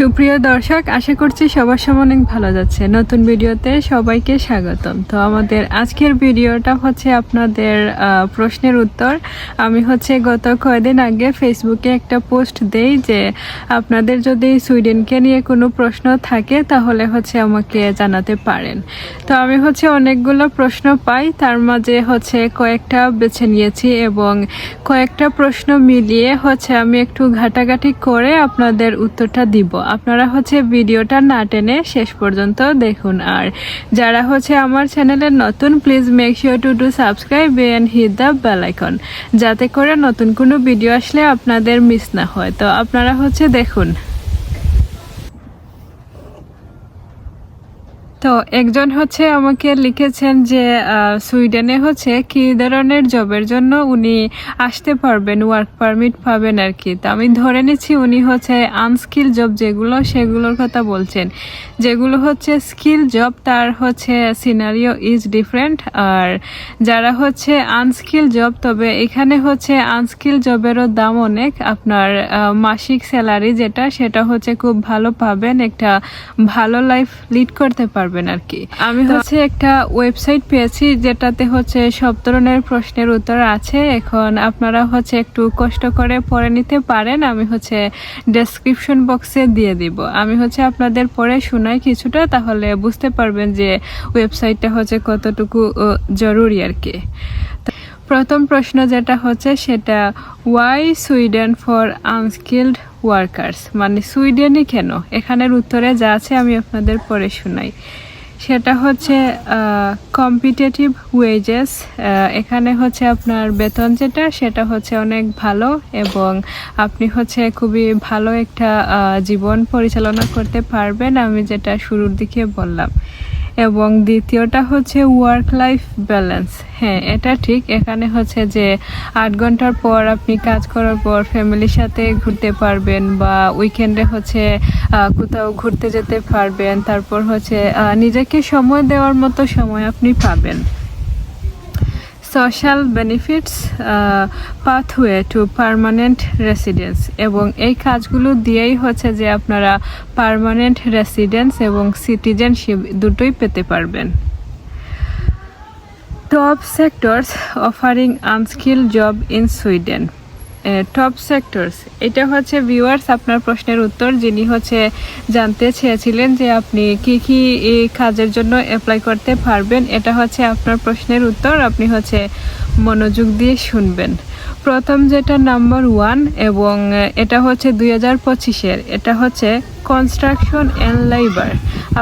সুপ্রিয় দর্শক, আশা করছি সবার সব অনেক ভালো যাচ্ছে। নতুন ভিডিওতে সবাইকে স্বাগতম। তো আমাদের আজকের ভিডিওটা হচ্ছে আপনাদের প্রশ্নের উত্তর। আমি হচ্ছে গত কয়েকদিন আগে ফেসবুকে একটা পোস্ট দেই যে, আপনাদের যদি সুইডেনকে নিয়ে কোনো প্রশ্ন থাকে, তাহলে হচ্ছে আমাকে জানাতে পারেন। তো আমি হচ্ছে অনেকগুলো প্রশ্ন পাই, তার মাঝে হচ্ছে কয়েকটা বেছে নিয়েছি এবং কয়েকটা প্রশ্ন মিলিয়ে হচ্ছে আমি একটু ঘাটাঘাটি করে আপনাদের উত্তরটা দিব। আপনারা হচ্ছে ভিডিওটা না টেনে শেষ পর্যন্ত দেখুন। আর যারা হচ্ছে আমার চ্যানেলে নতুন please make sure to do subscribe and hit the bell icon যাতে করে নতুন কোনো ভিডিও আসলে আপনাদের মিস না হয়। তো আপনারা হচ্ছে দেখুন তো একজন হচ্ছে আমাকে লিখেছেন যে সুইডেনে হচ্ছে কি ধরনের জবের জন্য উনি আসতে পারবেন ওয়ার্ক পারমিট পাবেন আর কি। তো আমি ধরে নিচ্ছি উনি হচ্ছে আনস্কিল জব যেগুলো, সেগুলোর কথা বলছেন। যেগুলো হচ্ছে স্কিল জব তার হচ্ছে সিনারিও ইজ ডিফারেন্ট আর যারা হচ্ছে আনস্কিল জব তবে এখানে হচ্ছে আনস্কিল জবেরও দাম অনেক। আপনার মাসিক স্যালারি যেটা, সেটা হচ্ছে খুব ভালো পাবেন, একটা ভালো লাইফ লিড করতে পারবেন। আর কি। আমি হচ্ছে একটা ওয়েবসাইট পেয়েছি যেটাতে হচ্ছে সব ধরনের প্রশ্নের উত্তর আছে। এখন আপনারা হচ্ছে একটু কষ্ট করে পড়ে নিতে পারেন। আমি হচ্ছে ডেসক্রিপশন বক্সে দিয়ে দিব। আমি হচ্ছে আপনাদের পরে শোনাই কিছুটা তাহলে বুঝতে পারবেন যে ওয়েবসাইটটা হচ্ছে কতটুকু জরুরি আর কি। প্রথম প্রশ্ন যেটা হচ্ছে সেটা why Sweden for unskilled workers মানে সুইডেনই কেন? এখানের উত্তরে যা আছে আমি আপনাদের পরে শোনাই। সেটা হচ্ছে কম্পিটেটিভ ওয়েজেস এখানে হচ্ছে আপনার বেতন যেটা, সেটা হচ্ছে অনেক ভালো এবং আপনি হচ্ছে খুবই ভালো একটা জীবন পরিচালনা করতে পারবেন, আমি যেটা শুরুর দিকে বললাম। এবং দ্বিতীয়টা হচ্ছে ওয়ার্ক লাইফ ব্যালেন্স হ্যাঁ এটা ঠিক। এখানে হচ্ছে যে আট ঘণ্টার পর আপনি কাজ করার পর ফ্যামিলির সাথে ঘুরতে পারবেন বা উইকেন্ডে হচ্ছে কোথাও ঘুরতে যেতে পারবেন। তারপর হচ্ছে নিজেকে সময় দেওয়ার মতো সময় আপনি পাবেন। Social benefits pathway to permanent residence এবং এই কাজগুলো দিয়েই হচ্ছে যে আপনারা পারমানেন্ট রেসিডেন্স এবং সিটিজেনশিপ দুটোই পেতে পারবেন। Top sectors offering unskill job in Sweden top sectors এটা হচ্ছে ভিউয়ার্স আপনার প্রশ্নের উত্তর। যিনি হচ্ছে জানতে চেয়েছিলেন যে আপনি কি কি কাজের জন্য অ্যাপ্লাই করতে পারবেন, এটা হচ্ছে আপনার প্রশ্নের উত্তর। আপনি হচ্ছে মনোযোগ দিয়ে শুনবেন। প্রথম যেটা নাম্বার ওয়ান এবং এটা হচ্ছে দুই হাজার পঁচিশের। এটা হচ্ছে কনস্ট্রাকশন অ্যান্ড লেবার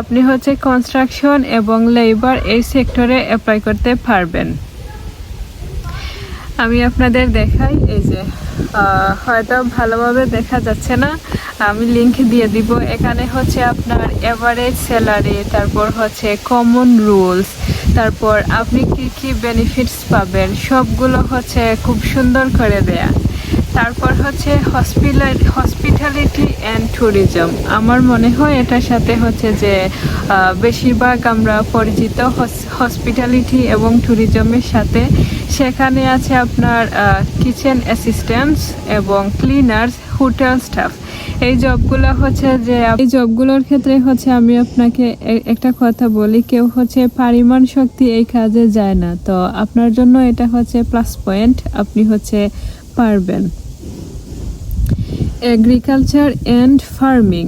আপনি হচ্ছে কনস্ট্রাকশন এবং লেবার এই সেক্টরে অ্যাপ্লাই করতে পারবেন। আমি আপনাদের দেখাই, এই যে হয়তো ভালোভাবে দেখা যাচ্ছে না, আমি লিঙ্ক দিয়ে দিব। এখানে হচ্ছে আপনার এভারেজ স্যালারি তারপর হচ্ছে কমন রুলস তারপর আপনি কি কি বেনিফিটস পাবেন, সবগুলো হচ্ছে খুব সুন্দর করে দেয়া। তারপর হচ্ছে হসপিটাল হসপিটালিটি অ্যান্ড ট্যুরিজম আমার মনে হয় এটার সাথে হচ্ছে যে বেশিরভাগ আমরা পরিচিত হসপিটালিটি এবং ট্যুরিজমের সাথে। সেখানে আছে আপনার কিচেন অ্যাসিস্ট্যান্টস এবং ক্লিনার্স হোটেল স্টাফ এই জবগুলো হচ্ছে যে, এই জবগুলোর ক্ষেত্রে হচ্ছে আমি আপনাকে একটা কথা বলি, কেউ হচ্ছে পরিমাণ শক্তি এই কাজে যায় না। তো আপনার জন্য এটা হচ্ছে প্লাস পয়েন্ট আপনি হচ্ছে পারবেন। এগ্রিকালচার অ্যান্ড ফার্মিং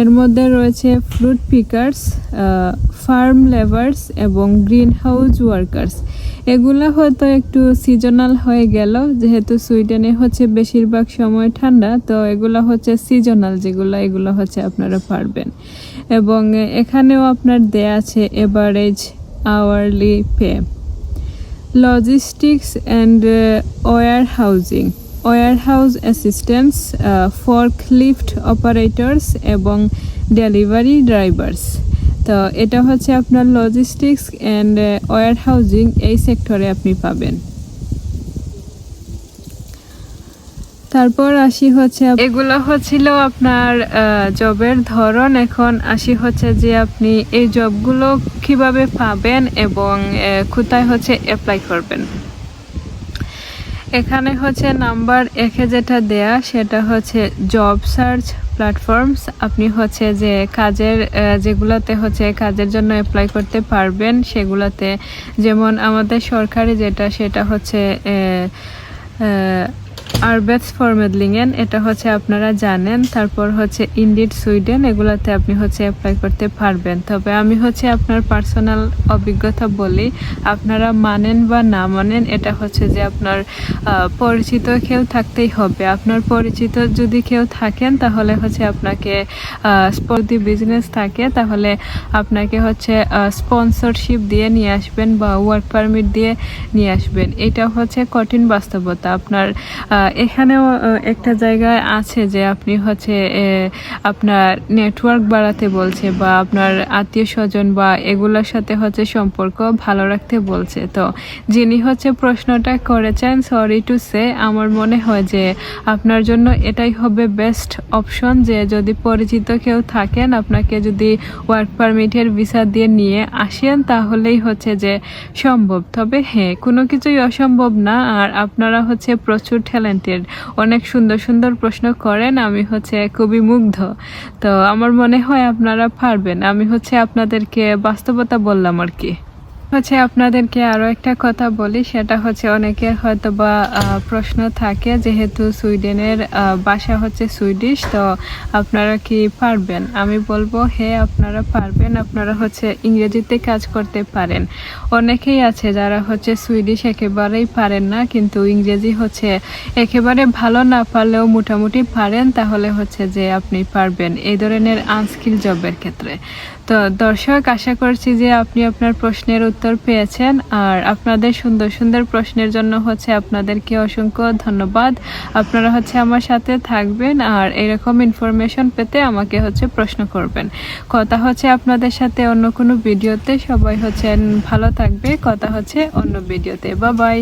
এর মধ্যে রয়েছে ফ্রুট পিকার্স ফার্ম লেবার্স এবং গ্রিন হাউস ওয়ার্কার্স এগুলা হয়তো একটু সিজনাল হয়ে গেল, যেহেতু সুইডেনে হচ্ছে বেশিরভাগ সময় ঠান্ডা, তো এগুলো হচ্ছে সিজনাল যেগুলো, এগুলো হচ্ছে আপনারা পারবেন। এবং এখানেও আপনার দেয়া আছে average hourly pay logistics and warehousing warehouse assistants forklift operators এবং ডেলিভারি ড্রাইভার্স তো এটা হচ্ছে আপনার লজিস্টিক্স অ্যান্ড ওয়ার হাউজিং এই সেক্টরে আপনি পাবেন। তারপর আসি হচ্ছে এগুলো হচ্ছিল আপনার জবের ধরন। এখন আসি হচ্ছে যে আপনি এই জবগুলো কীভাবে পাবেন এবং কোথায় হচ্ছে অ্যাপ্লাই করবেন। এখানে হচ্ছে নাম্বার একে যেটা দেয়া, সেটা হচ্ছে জব সার্চ প্ল্যাটফর্মস আপনি হচ্ছে যে কাজের যেগুলোতে হচ্ছে কাজের জন্য অ্যাপ্লাই করতে পারবেন, সেগুলোতে। যেমন আমাদের সরকারি যেটা, সেটা হচ্ছে আরবেটস ফর মেডলিংয়েন এটা হচ্ছে আপনারা জানেন। তারপর হচ্ছে ইন্ডিড সুইডেন এগুলাতে আপনি হচ্ছে অ্যাপ্লাই করতে পারবেন। তবে আমি হচ্ছে আপনার পার্সোনাল অভিজ্ঞতা বলি, আপনারা মানেন বা না মানেন, এটা হচ্ছে যে আপনার পরিচিত কেউ থাকতেই হবে। আপনার পরিচিত যদি কেউ থাকেন, তাহলে হচ্ছে আপনাকে যদি বিজনেস থাকে। তাহলে আপনাকে হচ্ছে স্পন্সরশিপ দিয়ে নিয়ে আসবেন বা ওয়ার্ক পারমিট দিয়ে নিয়ে আসবেন। এটা হচ্ছে কঠিন বাস্তবতা। আপনার এখানেও একটা জায়গায় আছে যে আপনি হচ্ছে আপনার নেটওয়ার্ক বাড়াতে বলছে বা আপনার আত্মীয় স্বজন বা এগুলোর সাথে হচ্ছে সম্পর্ক ভালো রাখতে বলছে। তো যিনি হচ্ছে প্রশ্নটা করেছেন সরি টু সে আমার মনে হয় যে আপনার জন্য এটাই হবে বেস্ট অপশন যে যদি পরিচিত কেউ থাকেন, আপনাকে যদি ওয়ার্ক পারমিটের ভিসা দিয়ে নিয়ে আসেন, তাহলেই হচ্ছে যে সম্ভব। তবে হ্যাঁ কোনো কিছুই অসম্ভব না। আর আপনারা হচ্ছে প্রচুর ট্যালেন্টেড অনেক সুন্দর সুন্দর প্রশ্ন করেন, আমি হচ্ছে খুবই মুগ্ধ। তো আমার মনে হয় আপনারা পারবেন। আমি হচ্ছে আপনাদেরকে বাস্তবতা বললাম আর কি। হচ্ছে আপনাদেরকে আরও একটা কথা বলি, সেটা হচ্ছে অনেকের হয়তো বা প্রশ্ন থাকে যেহেতু সুইডেনের বাসা হচ্ছে সুইডিশ, তো আপনারা কি পারবেন? আমি বলব হ্যাঁ আপনারা পারবেন, আপনারা হচ্ছে ইংরেজিতে কাজ করতে পারেন। অনেকেই আছে যারা হচ্ছে সুইডিশ একেবারেই পারেন না, কিন্তু ইংরেজি হচ্ছে একেবারে ভালো না পারলেও মোটামুটি পারেন, তাহলে হচ্ছে যে আপনি পারবেন এই ধরনের আনস্কিল জবের ক্ষেত্রে। তো দর্শক, আশা করছি যে আপনি আপনার প্রশ্নের উত্তর পেয়েছেন। আর আপনাদের সুন্দর সুন্দর প্রশ্নের জন্য হচ্ছে আপনাদেরকে অসংখ্য ধন্যবাদ। আপনারা হচ্ছে আমার সাথে থাকবেন আর এরকম ইনফরমেশন পেতে আমাকে হচ্ছে প্রশ্ন করবেন। কথা হচ্ছে আপনাদের সাথে অন্য কোনো ভিডিওতে। সবাই হচ্ছে ভালো থাকবে। কথা হচ্ছে অন্য ভিডিওতে। বা বাই